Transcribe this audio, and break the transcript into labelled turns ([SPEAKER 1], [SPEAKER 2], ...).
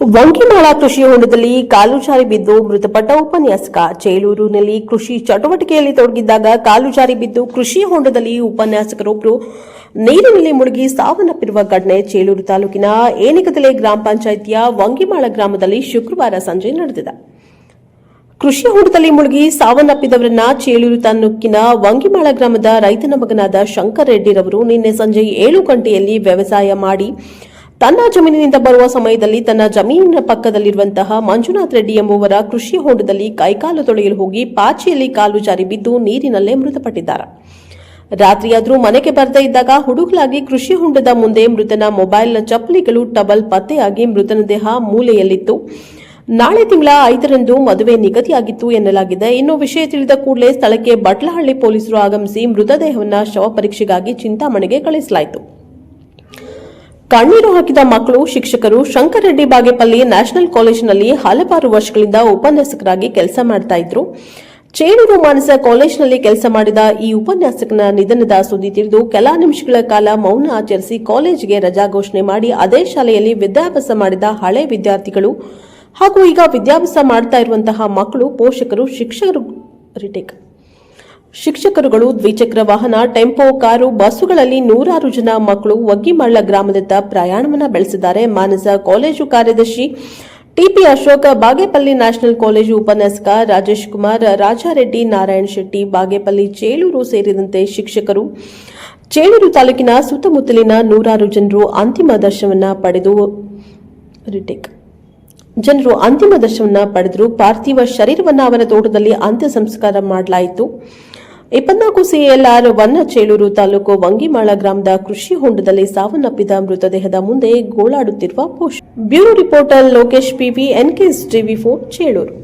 [SPEAKER 1] ವಂಗಿಮಾಳ ಕೃಷಿ ಹೊಂಡದಲ್ಲಿ ಕಾಲು ಜಾರಿ ಬಿದ್ದು ಮೃತಪಟ್ಟ ಉಪನ್ಯಾಸಕ. ಚೇಲೂರಿನಲ್ಲಿ ಕೃಷಿ ಚಟುವಟಿಕೆಯಲ್ಲಿ ತೊಡಗಿದ್ದಾಗ ಕಾಲು ಜಾರಿ ಬಿದ್ದು ಕೃಷಿ ಹೊಂಡದಲ್ಲಿ ಉಪನ್ಯಾಸಕರೊಬ್ಬರು ನೀರಿನಲ್ಲಿ ಮುಳುಗಿ ಸಾವನ್ನಪ್ಪಿರುವ ಘಟನೆ ಚೇಲೂರು ತಾಲೂಕಿನ ಏನಿಕದಲೆ ಗ್ರಾಮ ಪಂಚಾಯಿತಿಯ ವಂಗಿಮಾಳ ಗ್ರಾಮದಲ್ಲಿ ಶುಕ್ರವಾರ ಸಂಜೆ ನಡೆದಿದೆ. ಕೃಷಿ ಹೊಂಡದಲ್ಲಿ ಮುಳುಗಿ ಸಾವನ್ನಪ್ಪಿದವರನ್ನ ಚೇಳೂರು ತಾಲೂಕಿನ ವಂಗಿಮಾಳ ಗ್ರಾಮದ ರೈತನ ಮಗನಾದ ಶಂಕರ್ ರೆಡ್ಡಿರವರು ನಿನ್ನೆ ಸಂಜೆ ಏಳು ಗಂಟೆಯಲ್ಲಿ ವ್ಯವಸಾಯ ಮಾಡಿ ತನ್ನ ಜಮೀನಿನಿಂದ ಬರುವ ಸಮಯದಲ್ಲಿ ತನ್ನ ಜಮೀನಿನ ಪಕ್ಕದಲ್ಲಿರುವಂತಹ ಮಂಜುನಾಥ್ ರೆಡ್ಡಿ ಎಂಬುವರ ಕೃಷಿ ಹೊಂಡದಲ್ಲಿ ಕೈಕಾಲು ತೊಳೆಯಲು ಹೋಗಿ ಪಾಚಿಯಲ್ಲಿ ಕಾಲು ಜಾರಿ ಬಿದ್ದು ನೀರಿನಲ್ಲೇ ಮೃತಪಟ್ಟಿದ್ದಾರೆ. ರಾತ್ರಿಯಾದರೂ ಮನೆಗೆ ಬರದೇ ಇದ್ದಾಗ ಹುಡುಗಲಾಗಿ ಕೃಷಿ ಹೊಂಡದ ಮುಂದೆ ಮೃತನ ಮೊಬೈಲ್ನ ಚಪ್ಪಲಿಗಳು ಟಬಲ್ ಪತ್ತೆಯಾಗಿ ಮೃತನ ದೇಹ ಮೂಲೆಯಲ್ಲಿತ್ತು. ನಾಳೆ ತಿಂಗಳ ಐದರಂದು ಮದುವೆ ನಿಗದಿಯಾಗಿತ್ತು ಎನ್ನಲಾಗಿದೆ. ಇನ್ನು ವಿಷಯ ತಿಳಿದ ಕೂಡಲೇ ಸ್ಥಳಕ್ಕೆ ಬಟ್ಲಹಳ್ಳಿ ಪೊಲೀಸರು ಆಗಮಿಸಿ ಮೃತದೇಹವನ್ನು ಶವ ಪರೀಕ್ಷೆಗಾಗಿ ಚಿಂತಾಮಣಿಗೆ ಕಳಿಸಲಾಯಿತು. ಕಣ್ಣೀರು ಹಾಕಿದ ಮಕ್ಕಳು, ಶಿಕ್ಷಕರು, ಶಂಕರರೆಡ್ಡಿ ಬಾಗೇಪಲ್ಲಿ ನ್ಯಾಷನಲ್ ಕಾಲೇಜಿನಲ್ಲಿ ಹಲವಾರು ವರ್ಷಗಳಿಂದ ಉಪನ್ಯಾಸಕರಾಗಿ ಕೆಲಸ ಮಾಡ್ತಾ ಇದ್ರು. ಚೇಣೂರು ಮಾನಸ ಕಾಲೇಜಿನಲ್ಲಿ ಕೆಲಸ ಮಾಡಿದ ಈ ಉಪನ್ಯಾಸಕನ ನಿಧನದ ಸುದ್ದಿ ತಿಳಿದು ಕೆಲ ನಿಮಿಷಗಳ ಕಾಲ ಮೌನ ಆಚರಿಸಿ ಕಾಲೇಜಿಗೆ ರಜಾ ಘೋಷಣೆ ಮಾಡಿ ಅದೇ ಶಾಲೆಯಲ್ಲಿ ವಿದ್ಯಾಭ್ಯಾಸ ಮಾಡಿದ ಹಳೆ ವಿದ್ಯಾರ್ಥಿಗಳು ಹಾಗೂ ಈಗ ವಿದ್ಯಾಭ್ಯಾಸ ಮಾಡ್ತಾ ಇರುವಂತಹ ಮಕ್ಕಳು, ಪೋಷಕರು, ಶಿಕ್ಷಕರು, ರಿಟೇಕ್. ಶಿಕ್ಷಕರುಗಳು ದ್ವಿಚಕ್ರ ವಾಹನ, ಟೆಂಪೋ, ಕಾರು, ಬಸ್ಸುಗಳಲ್ಲಿ ನೂರಾರು ಜನ ಮಕ್ಕಳು ಒಗ್ಗಿಮಳ್ಳ ಗ್ರಾಮದತ್ತ ಪ್ರಯಾಣವನ್ನ ಬೆಳೆಸಿದ್ದಾರೆ. ಮಾನಸ ಕಾಲೇಜು ಕಾರ್ಯದರ್ಶಿ TP Ashoka, Bagepalli national college ಉಪನ್ಯಾಸಕ ರಾಜೇಶ್ ಕುಮಾರ್, ರಾಜಾರೆಡ್ಡಿ ನಾರಾಯಣ್ ಶೆಟ್ಟಿ, ಬಾಗೇಪಲ್ಲಿ ಚೇಳೂರು ಸೇರಿದಂತೆ ಶಿಕ್ಷಕರು. ಚೇಳೂರು ತಾಲೂಕಿನ ಸುತ್ತಮುತ್ತಲಿನ ನೂರಾರು ಜನರು ಅಂತಿಮ ದರ್ಶನವನ್ನ ಪಡೆದು ಜನರು ಅಂತಿಮ ದರ್ಶನವನ್ನ ಪಡೆದರು. ಪಾರ್ಥಿವ ಶರೀರವನ್ನು ಅವರ ತೋಟದಲ್ಲಿ ಅಂತ್ಯ ಸಂಸ್ಕಾರ ಮಾಡಲಾಯಿತು. ಇಪ್ಪತ್ನಾಲ್ಕು ಸಿಎಲ್ಆರ್ ವನ್ನಚೇಳೂರು ತಾಲೂಕು ವಂಗಿಮಾಳ ಗ್ರಾಮದ ಕೃಷಿ ಹೊಂಡದಲ್ಲಿ ಸಾವನ್ನಪ್ಪಿದ ಮೃತದೇಹದ ಮುಂದೆ ಗೋಳಾಡುತ್ತಿರುವ ಪೋಷ bureau reporter Lokesh PV NKS TV four Chelur.